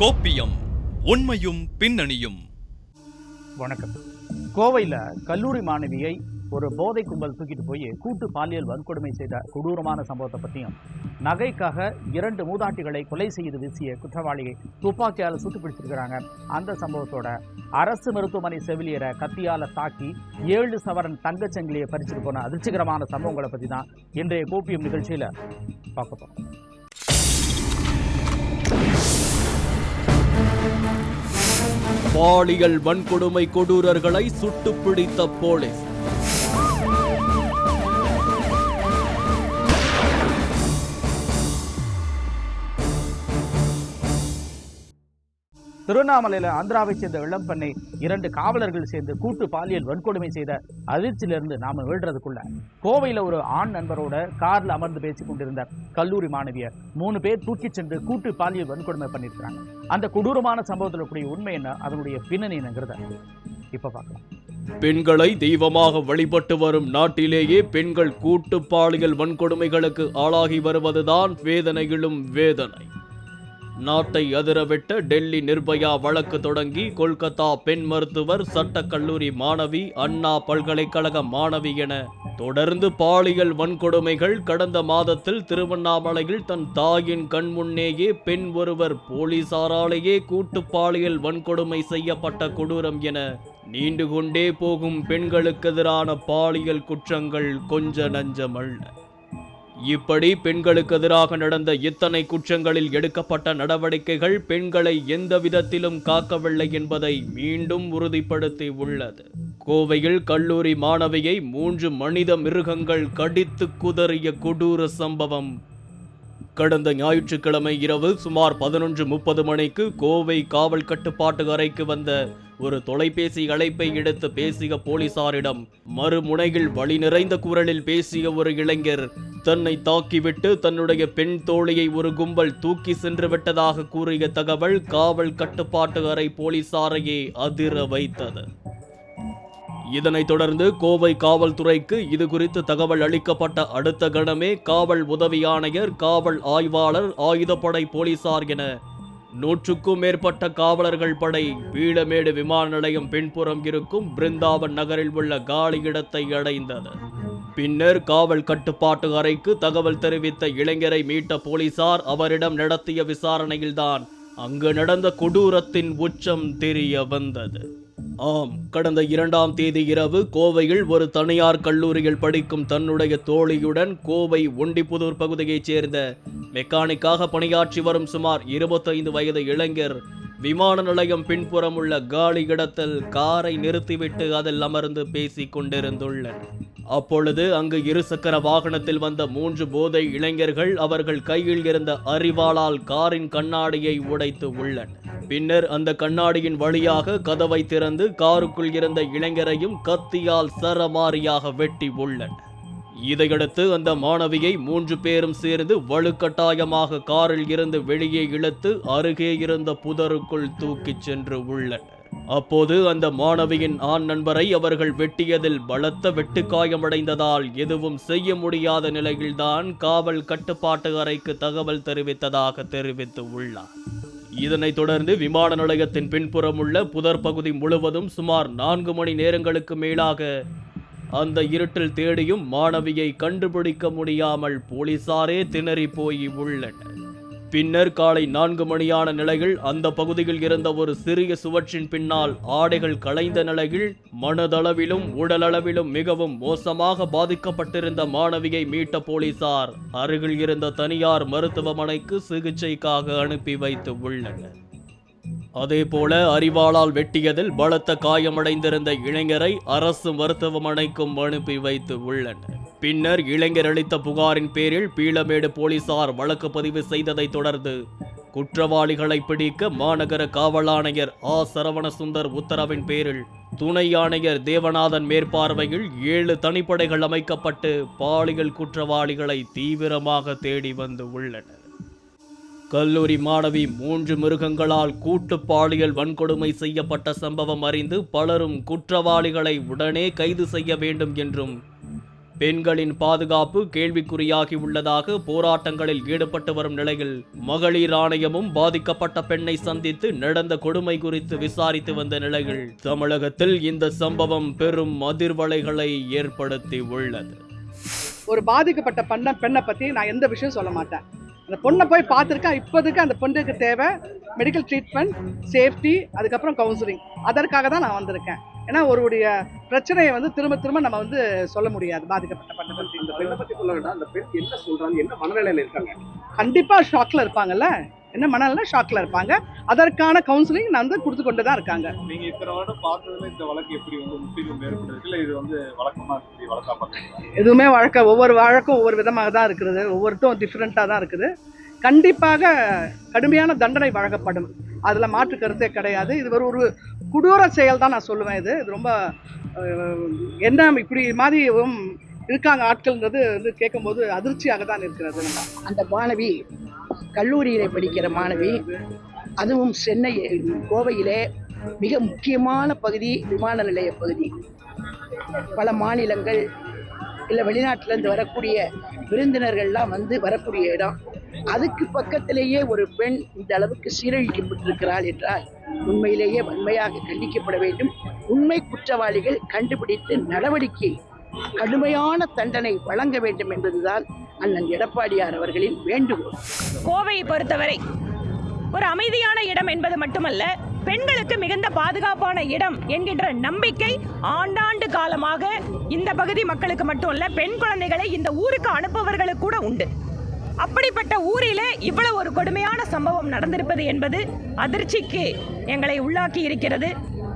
கோப்பியம் உண்மையும் பின்னணியும். வணக்கம். கோவையில் கல்லூரி மாணவியை ஒரு போதை கும்பல் தூக்கிட்டு போய் கூட்டு பாலியல் வன்கொடுமை செய்த கொடூரமான சம்பவத்தை பற்றியும் நகைக்காக இரண்டு மூதாட்டிகளை கொலை செய்து வீசிய குற்றவாளியை துப்பாக்கியால் சுட்டு பிடிச்சிருக்கிறாங்க. அந்த சம்பவத்தோட அரசு மருத்துவமனை செவிலியரை கத்தியால் தாக்கி ஏழு சவரன் தங்கச்சங்கிலியை பறிச்சுட்டு போன அதிர்ச்சிகரமான சம்பவங்களை பற்றி தான் இன்றைய கோப்பியம் நிகழ்ச்சியில் பார்க்க போகிறோம் பாலியல் வன்கொடுமை கொடூரர்களை சுட்டு பிடித்த போலீஸ். திருவண்ணாமலையில் ஆந்திராவை சேர்ந்த இளம்பெண்ணை இரண்டு காவலர்கள் சேர்ந்து கூட்டு பாலியல் வன்கொடுமை செய்த அதிர்ச்சியிலிருந்து நாம விழுறதுக்குள்ள கோவையில் ஒரு ஆண் நண்பரோட கார்ல அமர்ந்து பேசிக் கொண்டிருந்த கல்லூரி மாணவியர் மூணு பேர் தூக்கிச் சென்று கூட்டு பாலியல் வன்கொடுமை பண்ணியிருக்கிறாங்க அந்த கொடூரமான சம்பவத்தில் கூடிய உண்மை என்ன? அதனுடைய பின்னணி என்னங்கிறத இப்ப பார்க்கலாம். பெண்களை தெய்வமாக வழிபட்டு வரும் நாட்டிலேயே பெண்கள் கூட்டு பாலியல் வன்கொடுமைகளுக்கு ஆளாகி வருவதுதான் வேதனையிலும் வேதனை. நாட்டை அதிரவிட்ட டெல்லி நிர்பயா வழக்கு தொடங்கி கொல்கத்தா பெண் மருத்துவர் சட்டக்கல்லூரி மாணவி அண்ணா பல்கலைக்கழக மாணவி என தொடர்ந்து பாலியல் வன்கொடுமைகள் கடந்த மாதத்தில் திருவண்ணாமலையில் தன் தாயின் கண்முன்னேயே பெண் ஒருவர் போலீசாராலேயே கூட்டு பாலியல் வன்கொடுமை செய்யப்பட்ட கொடூரம் என நீண்டு கொண்டே போகும் பெண்களுக்கு எதிரான பாலியல் குற்றங்கள் கொஞ்ச நஞ்சமல்ல. இப்படி பெண்களுக்கு எதிராக நடந்த இத்தனை குற்றங்களில் எடுக்கப்பட்ட நடவடிக்கைகள் பெண்களை எந்த விதத்திலும் காக்கவில்லை என்பதை மீண்டும் உறுதிப்படுத்தி உள்ளது. கோவையில் கல்லூரி மாணவியை மூன்று மனித மிருகங்கள் கடித்து குதறிய கொடூர சம்பவம். கடந்த ஞாயிற்றுக்கிழமை இரவு சுமார் பதினொன்று முப்பது மணிக்கு கோவை காவல் கட்டுப்பாட்டு அறைக்கு வந்த ஒரு தொலைபேசி அழைப்பை எடுத்து பேசிய போலீசாரிடம் மறுமுனையில் வழி நிறைந்த குரலில் பேசிய ஒரு இளைஞர் தன்னை தாக்கிவிட்டு தன்னுடைய பெண் தோழியை ஒரு கும்பல் தூக்கி சென்று விட்டதாக கூறிய தகவல் காவல் கட்டுப்பாட்டு அறை போலீசாரையே அதிர வைத்தது. இதனைத் தொடர்ந்து கோவை காவல்துறைக்கு இது குறித்து தகவல் அளிக்கப்பட்ட அடுத்த கணமே காவல் உதவி ஆணையர் காவல் ஆய்வாளர் ஆயுதப்படை போலீசார் என நூற்றுக்கும் மேற்பட்ட காவலர்கள் படை பீளமேடு விமான நிலையம் பின்புறம் இருக்கும் பிருந்தாவன் நகரில் உள்ள காலி இடத்தை அடைந்தது. பின்னர் காவல் கட்டுப்பாட்டு அறைக்கு தகவல் தெரிவித்த இளைஞரை மீட்ட போலீசார் அவரிடம் நடத்திய விசாரணையில்தான் அங்கு நடந்த கொடூரத்தின் உச்சம் தெரிய வந்தது. ஆம் கடந்த இரண்டாம் தேதி இரவு கோவையில் ஒரு தனியார் கல்லூரியில் படிக்கும் தன்னுடைய தோழியுடன் கோவை ஒண்டிப்புதூர் பகுதியைச் சேர்ந்த மெக்கானிக்காக பணியாற்றி வரும் சுமார் இருபத்தைந்து வயது இளைஞர் விமான நிலையம் பின்புறம் உள்ள காலி இடத்தில் காரை நிறுத்திவிட்டு அதில் அமர்ந்து பேசிக் கொண்டிருந்துள்ளனர். அப்பொழுது அங்கு இருசக்கர வாகனத்தில் வந்த மூன்று போதை இளைஞர்கள் அவர்கள் கையில் இருந்த அரிவாளால் காரின் கண்ணாடியை உடைத்து உள்ளனர். பின்னர் அந்த கண்ணாடியின் வழியாக கதவை திறந்து காருக்குள் இருந்த இளைஞரையும் கத்தியால் சரமாரியாக வெட்டி உள்ளனர். இதையடுத்து அந்த மாணவியை மூன்று பேரும் சேர்ந்து வலுக்கட்டாயமாக காரில் இருந்து வெளியே இழுத்து அருகே இருந்த புதருக்குள் தூக்கிச் சென்று உள்ளனர். அப்போது அந்த மாணவியின் ஆண் நண்பரை அவர்கள் வெட்டியதில் பலத்த வெட்டுக்காயமடைந்ததால் எதுவும் செய்ய முடியாத நிலையில்தான் காவல் கட்டுப்பாட்டு அறைக்கு தகவல் தெரிவித்ததாக தெரிவித்து உள்ளார். இதனைத் தொடர்ந்து விமான நிலையத்தின் பின்புறம் உள்ள புதர் பகுதி முழுவதும் சுமார் நான்கு மணி நேரங்களுக்கு மேலாக அந்த இருட்டில் தேடியும் மாணவியை கண்டுபிடிக்க முடியாமல் போலீசாரே திணறி போய் உள்ளனர். பின்னர் காலை நான்கு மணியான நிலையில் அந்த பகுதியில் இருந்த ஒரு சிறிய சுவற்றின் பின்னால் ஆடைகள் களைந்த நிலையில் மனதளவிலும் உடலளவிலும் மிகவும் மோசமாக பாதிக்கப்பட்டிருந்த மாணவியை மீட்ட போலீசார் அருகில் இருந்த தனியார் மருத்துவமனைக்கு சிகிச்சைக்காக அனுப்பி வைத்து உள்ளனர். அதேபோல அறிவாளால் வெட்டியதில் பலத்த காயமடைந்திருந்த இளைஞரை அரசு மருத்துவமனைக்கும் அனுப்பி வைத்து உள்ளனர். பின்னர் இளைஞர் அளித்த புகாரின் பேரில் பீளமேடு போலீசார் வழக்கு பதிவு செய்ததைத் தொடர்ந்து குற்றவாளிகளை பிடிக்க மாநகர காவல் ஆணையர் ஆ. சரவணசுந்தர் உத்தரவின் பேரில் துணை ஆணையர் தேவநாதன் மேற்பார்வையில் ஏழு தனிப்படைகள் அமைக்கப்பட்டு பாலியல் குற்றவாளிகளை தீவிரமாக தேடி வந்து உள்ளனர். கல்லூரி மாணவி மூன்று மிருகங்களால் கூட்டு பாலியல் வன்கொடுமை செய்யப்பட்ட சம்பவம் அறிந்து பலரும் குற்றவாளிகளை உடனே கைது செய்ய வேண்டும் என்றும் பெண்களின் பாதுகாப்பு கேள்விக்குறியாகி உள்ளதாக போராட்டங்களில் ஈடுபட்டு வரும் நிலையில் மகளிர் ஆணையமும் பாதிக்கப்பட்ட பெண்ணை சந்தித்து நடந்த கொடுமை குறித்து விசாரித்து வந்த நிலையில் தமிழகத்தில் இந்த சம்பவம் பெரும் அதிர்வலைகளை ஏற்படுத்தி உள்ளது ஒரு பாதிக்கப்பட்ட பெண்ணை பத்தி நான் எந்த விஷயம் சொல்ல மாட்டேன். அந்த பொண்ணை போய் பார்த்துருக்கேன் இப்போதைக்கு அந்த பொண்ணுக்கு தேவை மெடிக்கல் ட்ரீட்மெண்ட் சேஃப்டி அதுக்கப்புறம் கவுன்சிலிங் அதற்காக தான் நான் வந்திருக்கேன். ஏன்னா ஒருவருடைய பிரச்சனையை வந்து திரும்ப திரும்ப நம்ம வந்து சொல்ல முடியாது பாதிக்கப்பட்ட பண்ணை பற்றி இந்த பெண்ணை பத்தி சொல்ல வேண்டாம். அந்த பெண் என்ன சொல்றாங்க என்ன மனநிலையில இருக்காங்க? கண்டிப்பாக ஷாக்கில் இருப்பாங்கல்ல? என்ன மனநிலை ஷாக்கில் இருப்பாங்க. அதற்கான கவுன்சிலிங் நான் வந்து கொடுத்து கொண்டு தான் இருக்காங்க. நீங்க இத்தனை வருடம் பார்த்ததுல இந்த வழக்கு எப்படி வந்து முற்றிலும் வேறுபட்டிருக்கு இல்ல இது வந்து வழக்கமா இருக்கு வழக்கா பாக்குறீங்களா எதுவுமே வழக்க ஒவ்வொரு வழக்கும் ஒவ்வொரு விதமாக தான் இருக்குது. ஒவ்வொருத்தரும் டிஃப்ரெண்ட்டாக தான் இருக்குது. கண்டிப்பாக கடுமையான தண்டனை வழங்கப்படும். அதில் மாற்று கருத்தே கிடையாது. இது ஒரு ஒரு கொடூர செயல் தான் நான் சொல்லுவேன் இது. இது ரொம்ப என்ன இப்படி மாதிரி இருக்காங்க ஆட்கள்ன்றது வந்து கேட்கும்போது அதிர்ச்சியாக தான் இருக்கிறது. அந்த மாணவி கல்லூரியிலே படிக்கிற மாணவி அதுவும் சென்னை கோவையிலே மிக முக்கியமான பகுதி விமான நிலைய பகுதி. பல மாநிலங்கள் இல்லை வெளிநாட்டிலேருந்து வரக்கூடிய விருந்தினர்கள்லாம் வந்து வரக்கூடிய இடம். அதுக்கு பக்கத்திலேயே ஒரு பெண் இந்த அளவுக்கு சீரழிக்கப்பட்டிருக்கிறாள் என்றால் உண்மையிலேயே வன்மையாக கண்டிக்கப்பட வேண்டும். உண்மை குற்றவாளிகள் கண்டுபிடித்து நடவடிக்கை கடுமையான தண்டனை வழங்க வேண்டும் என்பதுதான் அண்ணன் எடப்பாடியார் அவர்களின் வேண்டுகோள். கோவையை பொறுத்தவரை ஒரு அமைதியான இடம் என்பது மட்டுமல்ல பெண்களுக்கு மிகுந்த பாதுகாப்பான இடம் என்கின்ற நம்பிக்கை ஆண்டாண்டு காலமாக இந்த பகுதி மக்களுக்கு மட்டும் இல்ல பெண் குழந்தைகளை இந்த ஊருக்கு அனுப்புவர்களுக்கு கூட உண்டு. அப்படிப்பட்ட ஊரிலே இவ்வளவு ஒரு கொடுமையான சம்பவம் நடந்திருப்பது என்பது அதிர்ச்சிக்கு எங்களை உள்ளாக்கி இருக்கிறது.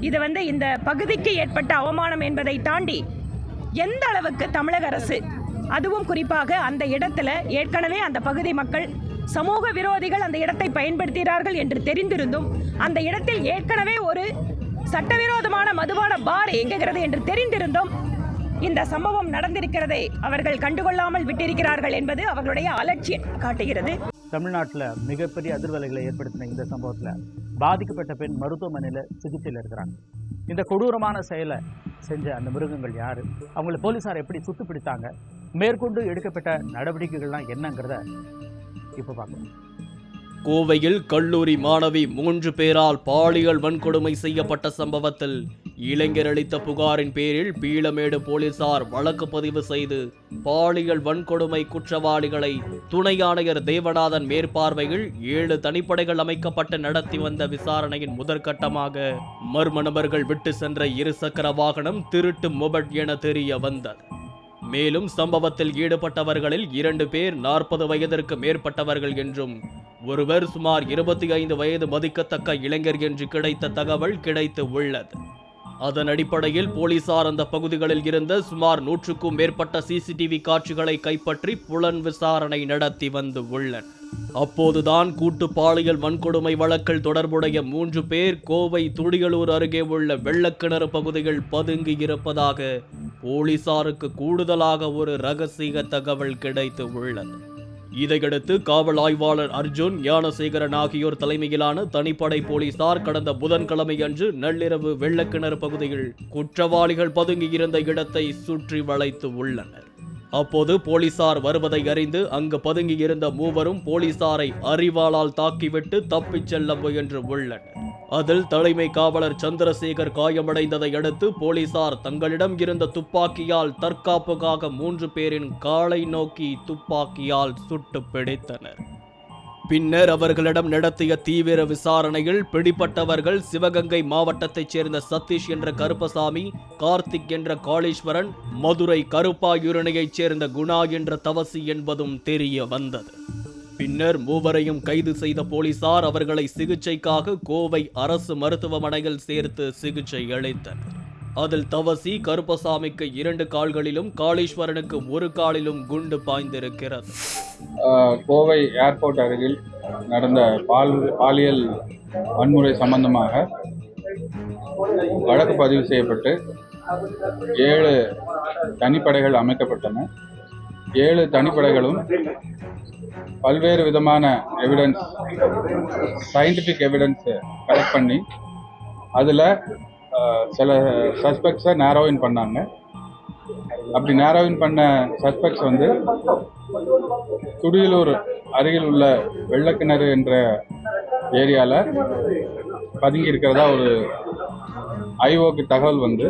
இது வந்து இந்த பகுதிக்கு ஏற்பட்ட அவமானம் என்பதை தாண்டி எந்த அளவுக்கு தமிழக அரசு அதுவும் குறிப்பாக அந்த இடத்துல ஏற்கனவே அந்த பகுதி மக்கள் சமூக விரோதிகள் அந்த இடத்தை பயன்படுத்துகிறார்கள் என்று தெரிந்திருந்தும் அந்த இடத்தில் ஏற்கனவே ஒரு சட்டவிரோதமான மதுபான பார் இயங்குகிறது என்று தெரிந்திருந்தும் இந்த சம்பவம் நடந்திருக்கிறதை அவர்கள் கண்டுகொள்ளாமல் விட்டிருக்கிறார்கள் என்பது அவர்களுடைய அலட்சியம் காட்டுகிறது. தமிழ்நாட்டில் மிகப்பெரிய அதிர்வலைகளை ஏற்படுத்தின இந்த சம்பவத்தில் பாதிக்கப்பட்ட பெண் மருத்துவமனையில் சிகிச்சையில் இருக்கிறாங்க. இந்த கொடூரமான செயலை செஞ்ச அந்த மிருகங்கள் யார்? அவங்கள போலீஸார் எப்படி சுட்டு பிடித்தாங்க மேற்கொண்டு எடுக்கப்பட்ட நடவடிக்கைகள்லாம் என்னங்கிறத இப்போ பார்க்கணும் கோவையில் கல்லூரி மாணவி மூன்று பேரால் பாலியல் வன்கொடுமை செய்யப்பட்ட சம்பவத்தில் இளைஞர் அளித்த புகாரின் பேரில் பீளமேடு போலீசார் வழக்கு பதிவு செய்து பாலியல் வன்கொடுமை குற்றவாளிகளை துணை ஆணையர் தேவநாதன் மேற்பார்வையில் ஏழு தனிப்படைகள் அமைக்கப்பட்டு நடத்தி வந்த விசாரணையின் முதற்கட்டமாக மர்ம நபர்கள் விட்டு சென்ற இருசக்கர வாகனம் திருட்டு மொபட் என தெரிய வந்தது. மேலும் சம்பவத்தில் ஈடுபட்டவர்களில் இரண்டு பேர் நாற்பது வயதிற்கு மேற்பட்டவர்கள் என்றும் ஒருவர் சுமார் இருபத்தி ஐந்து வயது மதிக்கத்தக்க இளைஞர் என்று கிடைத்த தகவல் கிடைத்து உள்ளது. அதன் அடிப்படையில் போலீசார் அந்த பகுதிகளில் இருந்த சுமார் நூற்றுக்கும் மேற்பட்ட சிசிடிவி காட்சிகளை கைப்பற்றி புலன் விசாரணை நடத்தி வந்து உள்ளனர் அப்போதுதான் கூட்டு பாலியல் வன்கொடுமை வழக்கில் தொடர்புடைய மூன்று பேர் கோவை துடியலூர் அருகே உள்ள வெள்ளக்கிணறு பகுதியில் பதுங்கி இருப்பதாக போலீசாருக்கு கூடுதலாக ஒரு ரகசிய தகவல் கிடைத்து உள்ளது. இதையடுத்து காவல் ஆய்வாளர் அர்ஜுன் ஞானசேகரன் ஆகியோர் தலைமையிலான தனிப்படை போலீசார் கடந்த புதன்கிழமை அன்று நள்ளிரவு வெள்ளக்கிணறு பகுதியில் குற்றவாளிகள் பதுங்கியிருந்த இடத்தை சுற்றி வளைத்து உள்ளனர். அப்போது போலீசார் வருவதை அறிந்து அங்கு பதுங்கியிருந்த மூவரும் போலீசாரை அறிவாளால் தாக்கிவிட்டு தப்பிச் செல்ல முயன்று உள்ளனர். அதில் தலைமை காவலர் சந்திரசேகர் காயமடைந்ததை அடுத்து போலீசார் தங்களிடம் இருந்த துப்பாக்கியால் தற்காப்புக்காக மூன்று பேரின் காலை நோக்கி துப்பாக்கியால் சுட்டு பிடித்தனர். பின்னர் அவர்களிடம் நடத்திய தீவிர விசாரணையில் பிடிப்பட்டவர்கள் சிவகங்கை மாவட்டத்தைச் சேர்ந்த சதீஷ் என்ற கருப்பசாமி கார்த்திக் என்ற காளீஸ்வரன் மதுரை கருப்பாயுரணையைச் சேர்ந்த குணா என்ற தவசி என்பதும் தெரிய வந்தது. பின்னர் மூவரையும் கைது செய்த போலீசார் அவர்களை சிகிச்சைக்காக கோவை அரசு மருத்துவமனையில் சேர்த்து சிகிச்சை அளித்தனர். அதில் தவசி கருப்பசாமிக்கு இரண்டு கால்களிலும் காளீஸ்வரனுக்கு ஒரு காலிலும் குண்டு பாய்ந்திருக்கிறது. கோவை ஏர்போர்ட் அருகில் நடந்த பால் பாலியல் வன்முறை சம்பந்தமாக வழக்கு பதிவு செய்யப்பட்டு ஏழு தனிப்படைகள் அமைக்கப்பட்டன. ஏழு தனிப்படைகளும் பல்வேறு விதமான எவிடன்ஸ் சயின்டிஃபிக் எவிடன்ஸ் கலெக்ட் பண்ணி அதில் சில சஸ்பெக்ட்ஸை நேரோவின் பண்ணாங்க. அப்படி நேரோவின் பண்ண சஸ்பெக்ட்ஸ் வந்து துடியலூர் அருகில் உள்ள வெள்ளக்கிணறு என்ற ஏரியாவில் பதுங்கி இருக்கிறதா ஒரு ஐஓக்கு தகவல் வந்து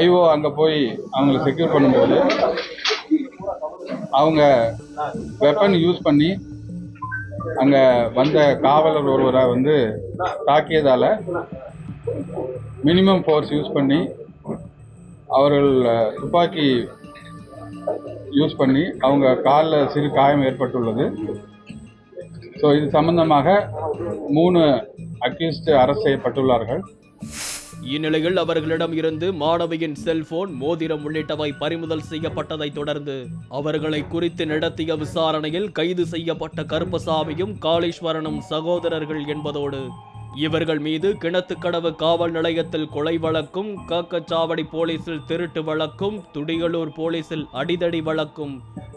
ஐஓ அங்கே போய் அவங்களை செக்யூர் பண்ணும்போது அவங்க வெப்பன் யூஸ் பண்ணி அங்கே வந்த காவலர் ஒருவரை வந்து தாக்கியதால் மினிமம் ஃபோர்ஸ் யூஸ் பண்ணி அவர்கள் துப்பாக்கி யூஸ் பண்ணி அவங்க காலில் சிறு காயம் ஏற்பட்டுள்ளது. ஸோ இது சம்பந்தமாக மூணு அக்யூஸ்டு அரெஸ்ட் செய்யப்பட்டுள்ளார்கள். இந்நிலையில் அவர்களிடம் இருந்து மாணவியின் செல்போன் மோதிரம் உள்ளிட்டவை பறிமுதல் செய்யப்பட்டதை தொடர்ந்து அவர்களை குறித்து நடத்திய விசாரணையில் கைது செய்யப்பட்ட கருப்பசாமியும் காளீஸ்வரனும் சகோதரர்கள் என்பதோடு இவர்கள் மீது கிணத்துக்கடவு காவல் நிலையத்தில் கொலை வழக்கும் காக்கச்சாவடி போலீசில் திருட்டு வழக்கும் துடியலூர் போலீசில் அடிதடி வழக்கும்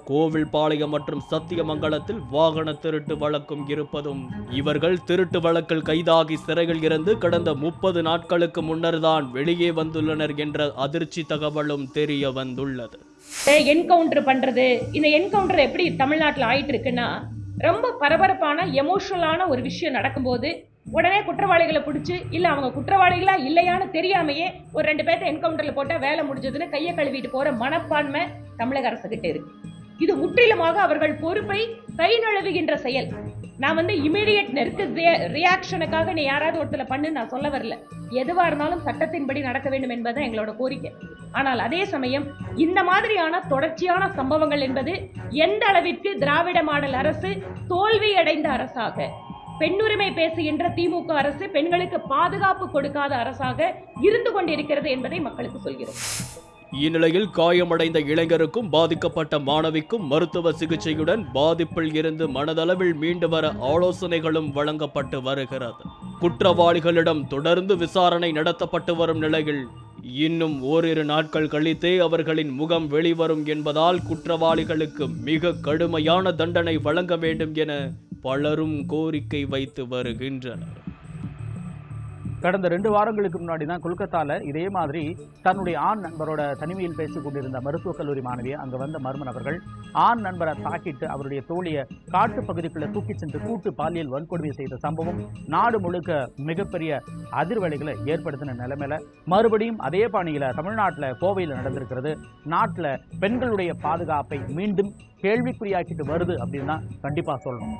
கோவில்பாளையம் மற்றும் சத்தியமங்கலத்தில் வாகன திருட்டு வழக்கும் இருப்பதும். இவர்கள் திருட்டு வழக்கில் கைதாகி சிறையில் இருந்து கடந்த முப்பது நாட்களுக்கு முன்னர் தான் வெளியே வந்துள்ளனர் என்ற அதிர்ச்சி தகவலும் தெரிய வந்துள்ளது. என்கவுண்டர் பண்றது? இந்த என்கவுண்டர் எப்படி தமிழ்நாட்டில் ஆயிட்டு இருக்குன்னா ரொம்ப பரபரப்பான எமோஷனலான ஒரு விஷயம் நடக்கும்போது உடனே குற்றவாளிகளை பிடிச்சி இல்லை அவங்க குற்றவாளிகளா இல்லையான்னு தெரியாமையே ஒரு ரெண்டு பேர்த்த என்கவுண்டரில் போட்டால் வேலை முடிஞ்சதுன்னு கையை கழுவிட்டு போகிற மனப்பான்மை தமிழக அரசுகிட்ட இருக்கு. இது முற்றிலுமாக அவர்கள் பொறுப்பை கை நழுவுகின்ற செயல். நான் வந்து இமீடியட் நெருக்கு ரியாக்ஷனுக்காக நீ யாராவது ஒருத்தர பண்ணு நான் சொல்ல வரல. எதுவாக இருந்தாலும் சட்டத்தின்படி நடக்க வேண்டும் என்பதுதான் எங்களோட கோரிக்கை. ஆனால் அதே சமயம் இந்த மாதிரியான தொடர்ச்சியான சம்பவங்கள் என்பது எந்த அளவிற்கு திராவிட மாடல் அரசு தோல்வியடைந்த அரசாக பெண்ணுரிமை பேசுகின்ற திமுக அரசு பெண்களுக்கு பாதுகாப்பு கொடுக்காத அரசாக இருந்து கொண்டிருக்கிறது என்பதை மக்களுக்கு சொல்கிறோம். இந்நிலையில் காயமடைந்த இளைஞருக்கும் பாதிக்கப்பட்ட மாணவிக்கும் மருத்துவ சிகிச்சையுடன் பாதிப்பில் இருந்து மனதளவில் மீண்டு வர ஆலோசனைகளும் வழங்கப்பட்டு வருகிறது. குற்றவாளிகளிடம் தொடர்ந்து விசாரணை நடத்தப்பட்டு வரும் நிலையில் இன்னும் ஓரிரு நாட்கள் கழித்தே அவர்களின் முகம் வெளிவரும் என்பதால் குற்றவாளிகளுக்கு மிக கடுமையான தண்டனை வழங்க வேண்டும் என பலரும் கோரிக்கை வைத்து வருகின்றனர். கடந்த ரெண்டு வாரங்களுக்கு முன்னாடி தான் கொல்கத்தால இதே மாதிரி தன்னுடைய ஆண் நண்பரோட தனிமையில் பேசிக் கொண்டிருந்த மருத்துவக் கல்லூரி மாணவியை அங்க வந்த மர்ம நபர்கள் ஆண் நண்பரை தாக்கிட்டு அவருடைய தோழியை காட்டு பகுதிக்குள்ள தூக்கிச் சென்று கூட்டு பாலியல் வன்கொடுமை செய்த சம்பவம் நாடு முழுக்க மிகப்பெரிய அதிர்வலைகளை ஏற்படுத்தின நிலைமையில மறுபடியும் அதே பாணியில தமிழ்நாட்டில் கோவையில் நடந்திருக்கிறது. நாட்டில் பெண்களுடைய பாதுகாப்பை மீண்டும் கேள்விக்குறியாக்கிட்டு வருது அப்படின்னு தான் கண்டிப்பா சொல்லணும்.